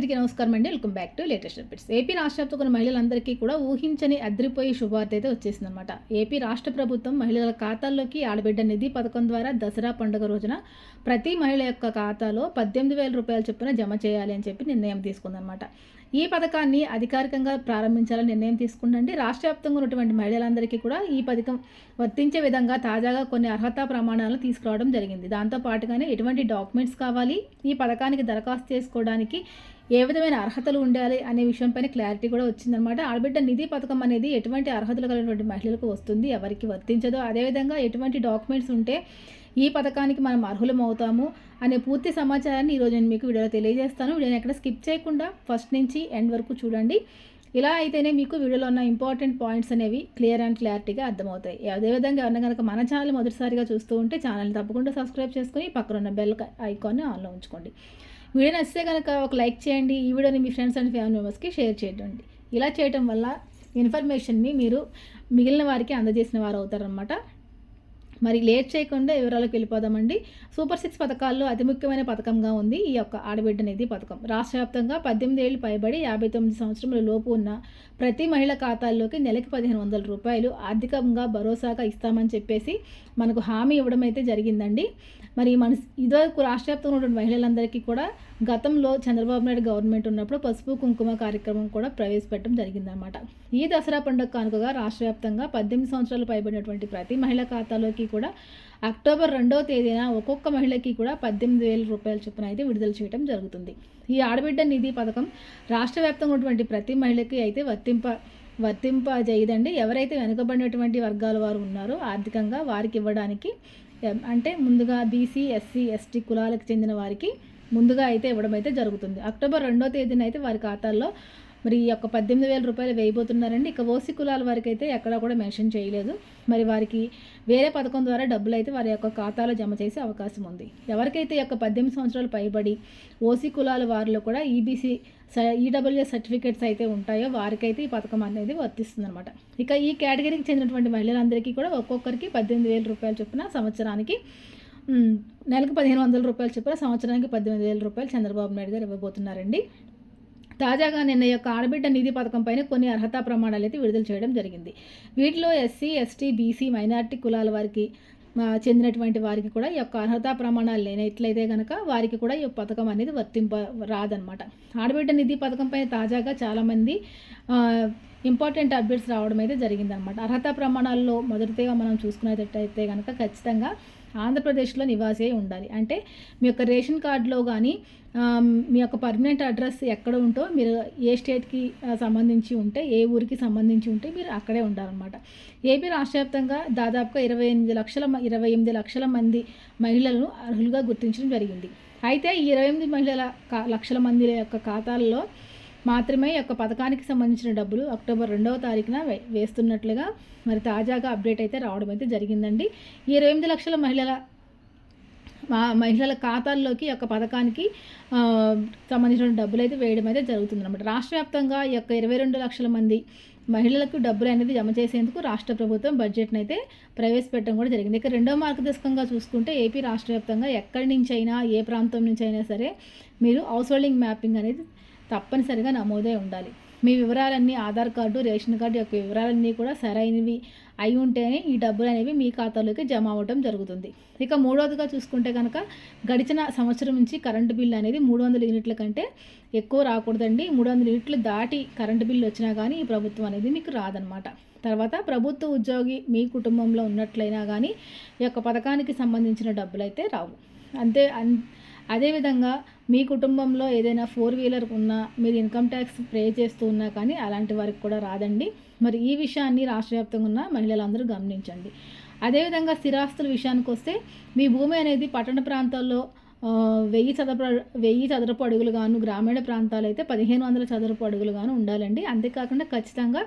అందరికీ నమస్కారం అండి. Welcome back to latest updates. AP రాష్ట్రంతో కొన్ని మహిళలందరికీ కూడా ఊహించని అద్రిపోయే శుభార్త అయితే వచ్చేసిందనమాట ఏపీ రాష్ట్ర ప్రభుత్వం మహిళల ఖాతాల్లోకి ఆడబిడ్డ నిధి పథకం ద్వారా దసరా పండుగ రోజున ప్రతి మహిళ యొక్క ఖాతాలో పద్దెనిమిది వేల రూపాయల చొప్పున జమ చేయాలి అని చెప్పి నిర్ణయం తీసుకుందనమాట ఈ పథకాన్ని అధికారికంగా ప్రారంభించాలని నిర్ణయం తీసుకుందండి రాష్ట్ర వ్యాప్తంగా ఉన్నటువంటి మహిళలందరికీ కూడా ఈ పథకం వర్తించే విధంగా తాజాగా కొన్ని అర్హతా ప్రమాణాలను తీసుకురావడం జరిగింది. దాంతో పాటుగానే ఎటువంటి డాక్యుమెంట్స్ కావాలి? ఈ పథకానికి దరఖాస్తు చేసుకోవడానికి ఏ విధమైన అర్హతలు ఉండాలి అనే విషయంపైన క్లారిటీ కూడా వచ్చిందనమాట ఆడబిడ్డ నిధి పథకం అనేది ఎటువంటి అర్హతలు కలిగినటువంటి మహిళలకు వస్తుంది? ఎవరికి వర్తించదో? అదేవిధంగా ఎటువంటి డాక్యుమెంట్స్ ఉంటే ఈ పథకానికి మనం అర్హులం అవుతాము అనే పూర్తి సమాచారాన్ని ఈరోజు నేను మీకు వీడియోలో తెలియజేస్తాను. వీడియోని ఎక్కడ స్కిప్ చేయకుండా ఫస్ట్ నుంచి ఎండ్ వరకు చూడండి. ఇలా అయితేనే మీకు వీడియోలో ఉన్న ఇంపార్టెంట్ పాయింట్స్ అనేవి క్లియర్ అండ్ క్లారిటీగా అర్థమవుతాయి. అదేవిధంగా ఎవరైనా కనుక మన ఛానల్ మొదటిసారిగా చూస్తూ ఉంటే ఛానల్ని తప్పకుండా సబ్స్క్రైబ్ చేసుకుని పక్కన ఉన్న బెల్ ఐకాన్ని ఆన్లో ఉంచుకోండి. వీడియో నచ్చితే కనుక ఒక లైక్ చేయండి. ఈ వీడియోని మీ ఫ్రెండ్స్ అండ్ ఫ్యామిలీ మెంబర్స్కి షేర్ చేయండి. ఇలా చేయటం వల్ల ఇన్ఫర్మేషన్ని మీరు మిగిలిన వారికి అందజేసిన వారు అవుతారనమాట మరి లేట్ చేయకుండా వివరాలకు వెళ్ళిపోదామండి. సూపర్ సిక్స్ పథకాల్లో అతి ముఖ్యమైన పథకంగా ఉంది ఈ యొక్క ఆడబిడ్డ నిధి పథకం. రాష్ట్ర వ్యాప్తంగా పద్దెనిమిది ఏళ్ళు పైబడి యాభై తొమ్మిది సంవత్సరముల లోపు ఉన్న ప్రతి మహిళ ఖాతాల్లోకి నెలకి పదిహేను వందల రూపాయలు ఆర్థికంగా భరోసాగా ఇస్తామని చెప్పేసి మనకు హామీ ఇవ్వడం అయితే జరిగిందండి. మరి మన ఇదివరకు రాష్ట్ర వ్యాప్తంగా ఉన్నటువంటి మహిళలందరికీ కూడా గతంలో చంద్రబాబు నాయుడు గవర్నమెంట్ ఉన్నప్పుడు పసుపు కుంకుమ కార్యక్రమం కూడా ప్రవేశపెట్టడం జరిగిందనమాట ఈ దసరా పండుగ కానుకగా రాష్ట్ర వ్యాప్తంగా పద్దెనిమిది సంవత్సరాలు పైబడినటువంటి ప్రతి మహిళ ఖాతాలోకి కూడా అక్టోబర్ రెండవ తేదీన ఒక్కొక్క మహిళకి కూడా పద్దెనిమిది వేల రూపాయల చొప్పున అయితే విడుదల చేయడం జరుగుతుంది. ఈ ఆడబిడ్డ నిధి పథకం రాష్ట్ర వ్యాప్తంగా ఉన్నటువంటి ప్రతి మహిళకి అయితే వర్తింప వర్తింప చేయదండి ఎవరైతే వెనుకబడినటువంటి వర్గాల వారు ఉన్నారో ఆర్థికంగా వారికి ఇవ్వడానికి అంటే ముందుగా బీసీ ఎస్సీ ఎస్టీ కులాలకు చెందిన వారికి ముందుగా అయితే ఇవ్వడం అయితే జరుగుతుంది. అక్టోబర్ రెండో తేదీన అయితే వారి ఖాతాల్లో మరి ఈ యొక్క పద్దెనిమిది వేల రూపాయలు వేయబోతున్నారండి. ఇక ఓసీ కులాల వారికి అయితే ఎక్కడా కూడా మెన్షన్ చేయలేదు. మరి వారికి వేరే పథకం ద్వారా డబ్బులు అయితే వారి యొక్క ఖాతాలో జమ చేసే అవకాశం ఉంది. ఎవరికైతే యొక్క పద్దెనిమిది సంవత్సరాలు పైబడి ఓసీ కులాల వారిలో కూడా ఈబీసీ ఈడబ్ల్యూఏ సర్టిఫికేట్స్ అయితే ఉంటాయో వారికైతే ఈ పథకం అనేది వర్తిస్తుంది అనమాట ఇక ఈ కేటగిరీకి చెందినటువంటి మహిళలందరికీ కూడా ఒక్కొక్కరికి పద్దెనిమిది వేల రూపాయలు చొప్పున సంవత్సరానికి నెలకు పదిహేను వందల రూపాయలు చొప్పున సంవత్సరానికి పద్దెనిమిది వేల రూపాయలు చంద్రబాబు నాయుడు గారు ఇవ్వబోతున్నారండి. తాజాగా నిన్న యొక్క ఆడబిడ్డ నిధి పథకం పైన కొన్ని అర్హతా ప్రమాణాలు అయితే విడుదల చేయడం జరిగింది. వీటిలో ఎస్సీ ఎస్టీ బీసీ మైనార్టీ కులాల వారికి చెందినటువంటి వారికి కూడా ఈ యొక్క అర్హతా ప్రమాణాలు లేనట్లయితే కనుక వారికి కూడా ఈ పథకం అనేది వర్తింప రాదనమాట ఆడబిడ్డ నిధి పథకం పైన తాజాగా చాలామంది ఇంపార్టెంట్ అప్డేట్స్ రావడం అయితే జరిగిందనమాట అర్హతా ప్రమాణాల్లో మొదటిగా మనం చూసుకునేటట్టయితే కనుక ఖచ్చితంగా ఆంధ్రప్రదేశ్లో నివాసి అయి ఉండాలి. అంటే మీ యొక్క రేషన్ కార్డులో కానీ మీ యొక్క పర్మనెంట్ అడ్రస్ ఎక్కడ ఉంటో మీరు ఏ స్టేట్కి సంబంధించి ఉంటే ఏ ఊరికి సంబంధించి ఉంటే మీరు అక్కడే ఉండాలన్నమాట. ఏపీ రాష్ట్ర వ్యాప్తంగా దాదాపుగా ఇరవై ఎనిమిది లక్షల ఇరవై ఎనిమిది లక్షల మంది మహిళలను అర్హులుగా గుర్తించడం జరిగింది. అయితే ఈ ఇరవై ఎనిమిది మహిళల లక్షల మంది యొక్క ఖాతాల్లో మాత్రమే యొక్క పథకానికి సంబంధించిన డబ్బులు అక్టోబర్ రెండవ తారీఖున వేస్తున్నట్లుగా మరి తాజాగా అప్డేట్ అయితే రావడం అయితే జరిగిందండి. ఇరవై ఎనిమిది లక్షల మహిళల మహిళల ఖాతాల్లోకి యొక్క పథకానికి సంబంధించిన డబ్బులు అయితే వేయడం అయితే జరుగుతుంది అనమాట రాష్ట్ర వ్యాప్తంగా ఈ యొక్క ఇరవై రెండు లక్షల మంది మహిళలకు డబ్బులు అనేది జమ చేసేందుకు రాష్ట్ర ప్రభుత్వం బడ్జెట్ను అయితే ప్రవేశపెట్టడం కూడా జరిగింది. ఇక రెండో మార్గదర్శకంగా చూసుకుంటే ఏపీ రాష్ట్ర వ్యాప్తంగా ఎక్కడి నుంచి అయినా ఏ ప్రాంతం నుంచి అయినా సరే మీరు హౌస్ హోల్డింగ్ మ్యాపింగ్ అనేది తప్పనిసరిగా నమోదై ఉండాలి. మీ వివరాలన్నీ ఆధార్ కార్డు రేషన్ కార్డు యొక్క వివరాలన్నీ కూడా సరైనవి అయి ఉంటేనే ఈ డబ్బులు అనేవి మీ ఖాతాలోకి జమ అవ్వడం జరుగుతుంది. ఇక మూడవదిగా చూసుకుంటే కనుక గడిచిన సంవత్సరం నుంచి కరెంటు బిల్లు అనేది మూడు వందల యూనిట్ల కంటే ఎక్కువ రాకూడదండి. మూడు వందల యూనిట్లు దాటి కరెంటు బిల్లు వచ్చినా కానీ ఈ ప్రభుత్వం అనేది మీకు రాదనమాట. తర్వాత ప్రభుత్వ ఉద్యోగి మీ కుటుంబంలో ఉన్నట్లయినా కానీ ఈ యొక్క పథకానికి సంబంధించిన డబ్బులు అయితే రావు. అంతే అదేవిధంగా మీ కుటుంబంలో ఏదైనా ఫోర్ వీలర్ ఉన్నా మీరు ఇన్కమ్ ట్యాక్స్ పే చేస్తూ ఉన్నా కానీ అలాంటి వారికి కూడా రాదండి. మరి ఈ విషయాన్ని రాష్ట్ర వ్యాప్తంగా ఉన్న మహిళలందరూ గమనించండి. అదేవిధంగా స్థిరాస్తుల విషయానికి వస్తే మీ భూమి అనేది పట్టణ ప్రాంతాల్లో వెయ్యి చదరపు వెయ్యి చదరపు అడుగులు గాను గ్రామీణ ప్రాంతాలు అయితే పదిహేను వందల చదరపు అడుగులు గాను ఉండాలండి. అంతేకాకుండా ఖచ్చితంగా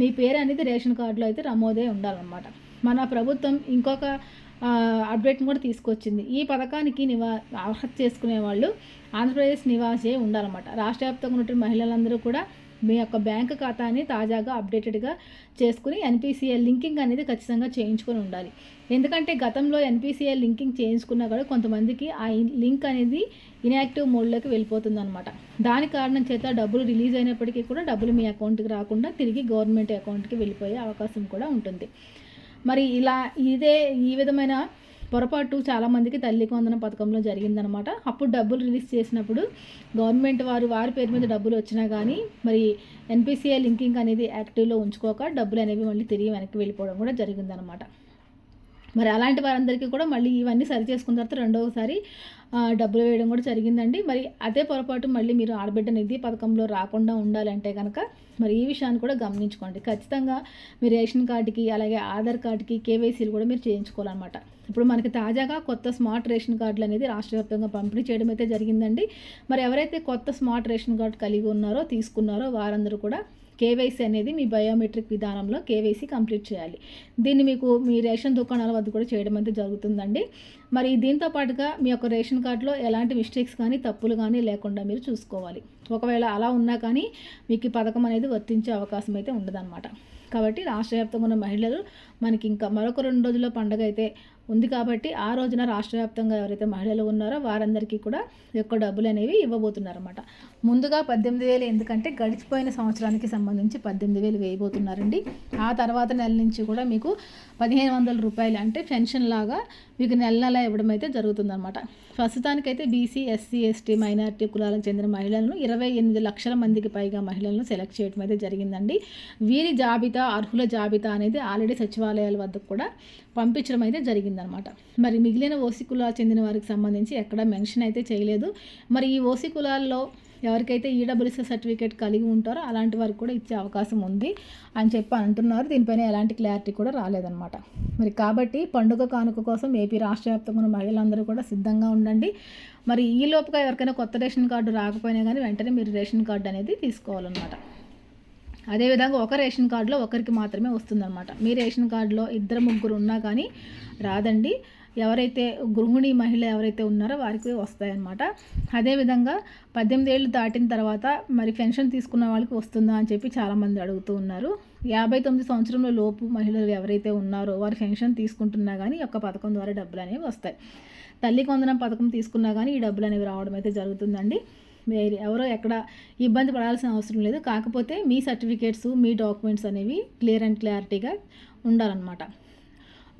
మీ పేరు అనేది రేషన్ కార్డులో అయితే నమోదే ఉండాలన్నమాట. మన ప్రభుత్వం ఇంకొక అప్డేట్ని కూడా తీసుకొచ్చింది. ఈ పథకానికి నివా అర్హత చేసుకునే వాళ్ళు ఆంధ్రప్రదేశ్ నివాసే ఉండాలన్నమాట. రాష్ట్ర వ్యాప్తంగా ఉన్నటువంటి మహిళలందరూ కూడా మీ యొక్క బ్యాంక్ ఖాతాని తాజాగా అప్డేటెడ్గా చేసుకుని ఎన్పిసిఎల్ లింకింగ్ అనేది ఖచ్చితంగా చేయించుకొని ఉండాలి. ఎందుకంటే గతంలో ఎన్పిసిఎల్ లింకింగ్ చేయించుకున్నా కూడా కొంతమందికి ఆ లింక్ అనేది ఇన్యాక్టివ్ మోడ్లోకి వెళ్ళిపోతుంది అనమాట దాని కారణం చేత డబ్బులు రిలీజ్ అయినప్పటికీ కూడా డబ్బులు మీ అకౌంట్కి రాకుండా తిరిగి గవర్నమెంట్ అకౌంట్కి వెళ్ళిపోయే అవకాశం కూడా ఉంటుంది. మరి ఇలా ఇదే ఈ విధమైన పొరపాటు చాలామందికి తల్లి వందన పథకంలో జరిగిందనమాట అప్పుడు డబ్బులు రిలీజ్ చేసినప్పుడు గవర్నమెంట్ వారు వారి పేరు మీద డబ్బులు వచ్చినా కానీ మరి ఎన్పిసిఐ లింకింగ్ అనేది యాక్టివ్లో ఉంచుకోక డబ్బులు అనేవి మళ్ళీ తిరిగి వెనక్కి వెళ్ళిపోవడం కూడా జరిగిందనమాట మరి అలాంటి వారందరికీ కూడా మళ్ళీ ఇవన్నీ సరి చేసుకున్న తర్వాత రెండవసారి డబ్బులు వేయడం కూడా జరిగిందండి. మరి అదే పొరపాటు మళ్ళీ మీరు ఆడబిడ్డ నిధి పథకంలో రాకుండా ఉండాలంటే కనుక మరి ఈ విషయాన్ని కూడా గమనించుకోండి. ఖచ్చితంగా మీ రేషన్ కార్డుకి అలాగే ఆధార్ కార్డుకి కేవైసీలు కూడా మీరు చేయించుకోవాలన్నమాట. ఇప్పుడు మనకి తాజాగా కొత్త స్మార్ట్ రేషన్ కార్డులు అనేది రాష్ట్ర వ్యాప్తంగా పంపిణీ చేయడం అయితే జరిగిందండి. మరి ఎవరైతే కొత్త స్మార్ట్ రేషన్ కార్డు కలిగి ఉన్నారో తీసుకున్నారో వారందరూ కూడా కేవైసీ అనేది మీ బయోమెట్రిక్ విధానంలో కేవైసీ కంప్లీట్ చేయాలి. దీన్ని మీకు మీ రేషన్ దుకాణాల వద్ద కూడా చేయడం అయితే జరుగుతుందండి. మరి దీంతో పాటుగా మీ యొక్క రేషన్ కార్డులో ఎలాంటి మిస్టేక్స్ కానీ తప్పులు కానీ లేకుండా మీరు చూసుకోవాలి. ఒకవేళ అలా ఉన్నా కానీ మీకు ఈ పథకం అనేది వర్తించే అవకాశం అయితే ఉండదన్నమాట. కాబట్టి రాష్ట్ర వ్యాప్తంగా ఉన్న మహిళలు మనకి ఇంకా మరొక రెండు రోజుల పండుగ అయితే ఉంది కాబట్టి ఆ రోజున రాష్ట్ర వ్యాప్తంగా ఎవరైతే మహిళలు ఉన్నారో వారందరికీ కూడా ఎక్కువ డబ్బులు అనేవి ఇవ్వబోతున్నారన్నమాట. ముందుగా పద్దెనిమిది వేలు ఎందుకంటే గడిచిపోయిన సంవత్సరానికి సంబంధించి పద్దెనిమిది వేలు వేయబోతున్నారండి. ఆ తర్వాత నెల నుంచి కూడా మీకు పదిహేను వందల రూపాయలు అంటే పెన్షన్ లాగా మీకు నెల నెల ఇవ్వడం అయితే జరుగుతుందన్నమాట. ప్రస్తుతానికైతే బీసీ ఎస్సీ ఎస్టీ మైనార్టీ కులాలకు చెందిన మహిళలను ఇరవై ఎనిమిది లక్షల మందికి పైగా మహిళలను సెలెక్ట్ చేయడం అయితే జరిగిందండి. వీరి జాబితా అర్హుల జాబితా అనేది ఆల్రెడీ సచివాలయాల వద్ద కూడా పంపించడం అయితే జరిగిందనమాట. మరి మిగిలిన ఓసీ కులాలకు చెందిన వారికి సంబంధించి ఎక్కడ మెన్షన్ అయితే చేయలేదు. మరి ఈ ఓసీ కులాల్లో ఎవరికైతే ఈడబ్ల్యూసీ సర్టిఫికేట్ కలిగి ఉంటారో అలాంటి వారికి కూడా ఇచ్చే అవకాశం ఉంది అని చెప్పి అంటున్నారు. దీనిపైన ఎలాంటి క్లారిటీ కూడా రాలేదన్నమాట మరి కాబట్టి పండుగ కానుక కోసం ఏపీ రాష్ట్ర వ్యాప్తంగా మహిళలందరూ కూడా సిద్ధంగా ఉండండి. మరి ఈ లోపుగా ఎవరికైనా కొత్త రేషన్ కార్డు రాకపోయినా కానీ వెంటనే మీరు రేషన్ కార్డు అనేది తీసుకోవాలన్నమాట. అదేవిధంగా ఒక రేషన్ కార్డులో ఒకరికి మాత్రమే వస్తుందన్నమాట. మీ రేషన్ కార్డులో ఇద్దరు ముగ్గురు ఉన్నా కానీ రాదండి. ఎవరైతే గృహిణి మహిళ ఎవరైతే ఉన్నారో వారికి వస్తాయన్నమాట. అదేవిధంగా పద్దెనిమిది ఏళ్ళు దాటిన తర్వాత మరి పెన్షన్ తీసుకున్న వాళ్ళకి వస్తుందా అని చెప్పి చాలామంది అడుగుతూ ఉన్నారు. యాభై తొమ్మిది సంవత్సరంలో లోపు మహిళలు ఎవరైతే ఉన్నారో వారి పెన్షన్ తీసుకుంటున్నా కానీ ఈ యొక్క పథకం ద్వారా డబ్బులు అనేవి వస్తాయి. తల్లి కొందనం పథకం తీసుకున్నా కానీ ఈ డబ్బులు అనేవి రావడం అయితే జరుగుతుందండి. మీరు ఎవరో ఎక్కడ ఇబ్బంది పడాల్సిన అవసరం లేదు. కాకపోతే మీ సర్టిఫికేట్స్ మీ డాక్యుమెంట్స్ అనేవి క్లియర్ అండ్ క్లారిటీగా ఉండాలన్నమాట.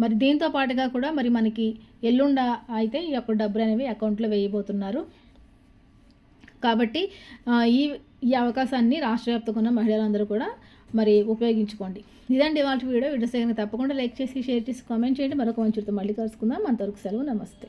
మరి దీంతో పాటుగా కూడా మరి మనకి ఎల్లుండ అయితే ఈ యొక్క డబ్బులు అనేవి అకౌంట్లో వేయబోతున్నారు. కాబట్టి ఈ ఈ అవకాశాన్ని రాష్ట్ర వ్యాప్తంగా ఉన్న మహిళలందరూ కూడా మరి ఉపయోగించుకోండి. ఇదండి వాళ్ళ వీడియో. వీడియోస్ తప్పకుండా లైక్ చేసి షేర్ చేసి కామెంట్ చేయండి. మరొక మంచితో మళ్ళీ కలుసుకుందాం. అంతవరకు సెలవు. నమస్తే.